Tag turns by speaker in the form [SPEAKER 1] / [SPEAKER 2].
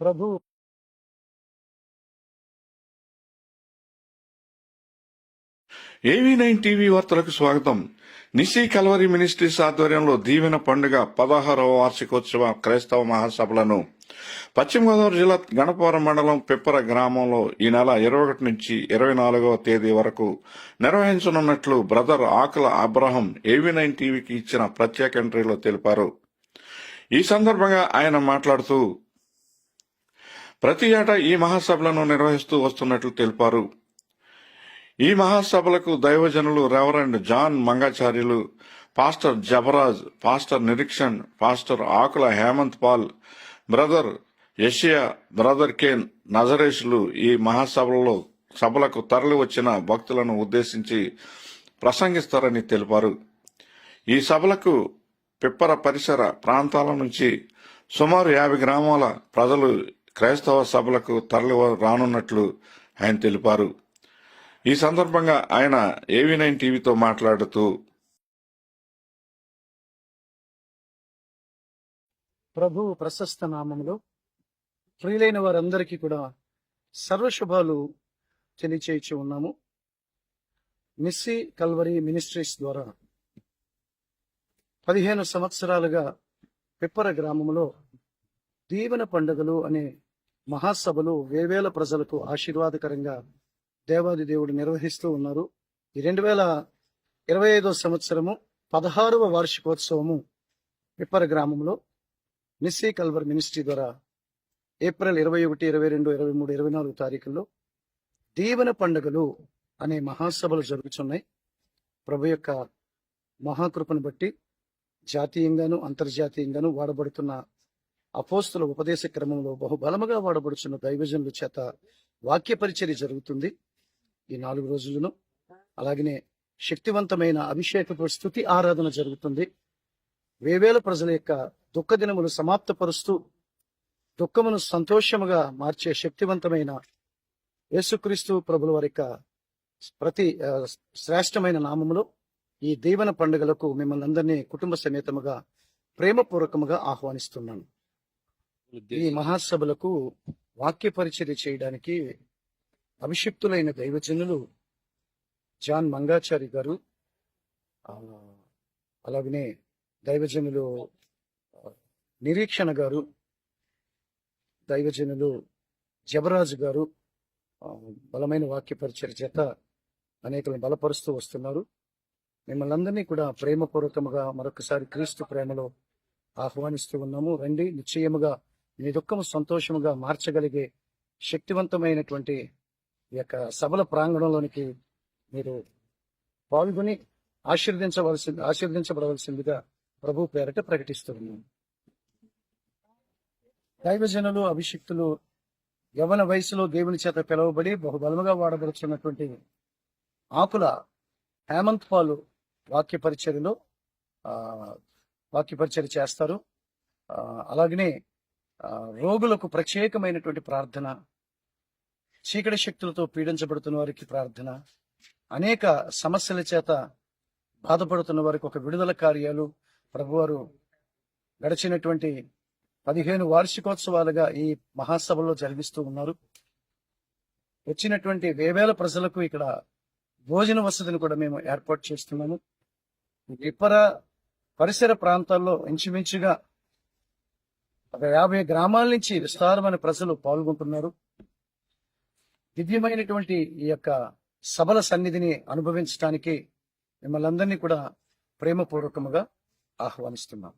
[SPEAKER 1] ప్రభు
[SPEAKER 2] ఏవీ nine TV వార్తలకు స్వాగతం. నిశీ కల్వరి మినిస్ట్రీస్ ఆధ్వర్యంలో దీవెన పండుగ పదహారవ వార్షికోత్సవ క్రైస్తవ మహాసభలను. పశ్చిమ గోదావరి జిల్లా గణపవరం మండలం పిప్పర గ్రామంలో ఈ నెల ఇరవై ఒకటి నుంచి ఇరవై నాలుగవ తేదీ వరకు నిర్వహించనున్నట్లు brother Akula Abraham AV nine టీవీకి ఇచ్చిన ప్రత్యేక ఎంట్రీలో తెలిపారు. ఈ సందర్భంగా ఆయన మాట్లాడుతూ ప్రతి ఏటా ఈ మహాసభలను నిర్వహిస్తూ వస్తున్నట్లు తెలిపారు. ఈ మహాసభలకు దైవజనులు reverend John Mangacharyulu pastor Jabaraj pastor Nireekshan pastor Akula Hemanth Paul brother Yashiya brother Ken నజరేష్లు ఈ మహాసభలలో సభలకు తరలి వచ్చిన భక్తులను ఉద్దేశించి ప్రసంగిస్తారని తెలిపారు. ఈ సభలకు పిప్పర పరిసర ప్రాంతాల నుంచి సుమారు యాభై గ్రామాల ప్రజలు క్రైస్తవ సభలకు తరలి రానున్నట్లు ఆయన తెలిపారు. ఈ సందర్భంగా ఆయన ఏవీ నైన్ టీవీతో మాట్లాడుతూ
[SPEAKER 1] ప్రభు ప్రశస్త నామంలో ప్రియులైన వారందరికీ కూడా సర్వశుభాలు తెలియచేయచ్చు ఉన్నాము. మిస్సీ కల్వరి మినిస్ట్రీస్ ద్వారా పదిహేను సంవత్సరాలుగా పిప్పర గ్రామంలో దీవెన పండుగలు అనే మహాసభలు వేవేల ప్రజలకు ఆశీర్వాదకరంగా దేవాది దేవుడు నిర్వహిస్తూ ఉన్నారు. ఈ రెండు వేల ఇరవై ఐదో సంవత్సరము పదహారవ వార్షికోత్సవము పిప్పర గ్రామంలో మిస్సీ కల్వర్ మినిస్ట్రీ ద్వారా ఏప్రిల్ ఇరవై ఒకటి ఇరవై రెండు ఇరవై మూడు ఇరవై నాలుగు తారీఖుల్లో దీవెన పండుగలు అనే మహాసభలు జరుగుతున్నాయి ప్రభు యొక్క మహాకృపను బట్టి జాతీయంగాను అంతర్జాతీయంగాను వాడబడుతున్న అపోస్తుల ఉపదేశ క్రమంలో బహుబలముగా వాడబడుతున్న దైవజనుల చేత వాక్య పరిచర్య జరుగుతుంది ఈ నాలుగు రోజులను. అలాగనే శక్తివంతమైన అభిషేకపు స్థుతి ఆరాధన జరుగుతుంది. వేవేల ప్రజల యొక్క దుఃఖ దినములు సమాప్తపరుస్తూ దుఃఖమును సంతోషముగా మార్చే శక్తివంతమైన యేసుక్రీస్తు ప్రభుల వారి యొక్క ప్రతి శ్రేష్టమైన నామములో ఈ దీవెన పండుగలకు మిమ్మల్ని అందరినీ కుటుంబ సమేతముగా ప్రేమపూర్వకముగా ఆహ్వానిస్తున్నాను. ఈ మహాసభలకు వాక్య పరిచర్య చేయడానికి అభిషిక్తులైన దైవజనులు జాన్ మంగాచారి గారు అలాగనే దైవజనులు నిరీక్షణ గారు దైవజనులు జబరాజు గారు బలమైన వాక్య పరిచర్య చేత అనేకలను బలపరుస్తూ వస్తున్నారు. మిమ్మల్ని అందరినీ కూడా ప్రేమపూర్వకముగా మరొకసారి క్రీస్తు ప్రేమలో ఆహ్వానిస్తూ ఉన్నాము. రండి నిశ్చయముగా మీ దుఃఖము సంతోషముగా మార్చగలిగే శక్తివంతమైనటువంటి ఈ యొక్క సభల ప్రాంగణంలోనికి మీరు పాల్గొని ఆశీర్దించవలసింది ఆశీర్దించబడవలసిందిగా ప్రభు పేరట ప్రకటిస్తూ ఉన్నాం దైవజనులు అభిషిక్తులు యవన వయసులో దేవుని చేత పిలువబడి బహుబలముగా వాడబడుతున్నటువంటి ఆకుల హేమంత్ పాలు వాక్య పరిచర్యలో వాక్య పరిచర్య చేస్తారు. అలాగనే రోగులకు ప్రత్యేకమైనటువంటి ప్రార్థన చీకటి శక్తులతో పీడించబడుతున్న వారికి ప్రార్థన అనేక సమస్యల చేత బాధపడుతున్న వారికి ఒక విడుదల కార్యాలు. ప్రభువారు గడిచినటువంటి పదిహేను వార్షికోత్సవాలుగా ఈ మహాసభలో జరిగిస్తూ ఉన్నారు. వచ్చినటువంటి వేవేల ప్రజలకు ఇక్కడ భోజన వసతిని కూడా మేము ఏర్పాటు చేస్తున్నాము. ఇప్పర పరిసర ప్రాంతాల్లో ఇంచుమించుగా ఒక యాభై గ్రామాల నుంచి విస్తారమైన ప్రజలు పాల్గొంటున్నారు. దివ్యమైనటువంటి ఈ యొక్క సభల సన్నిధిని అనుభవించడానికి మిమ్మల్ని అందరినీ కూడా ప్రేమపూర్వకముగా ఆహ్వానిస్తున్నాం.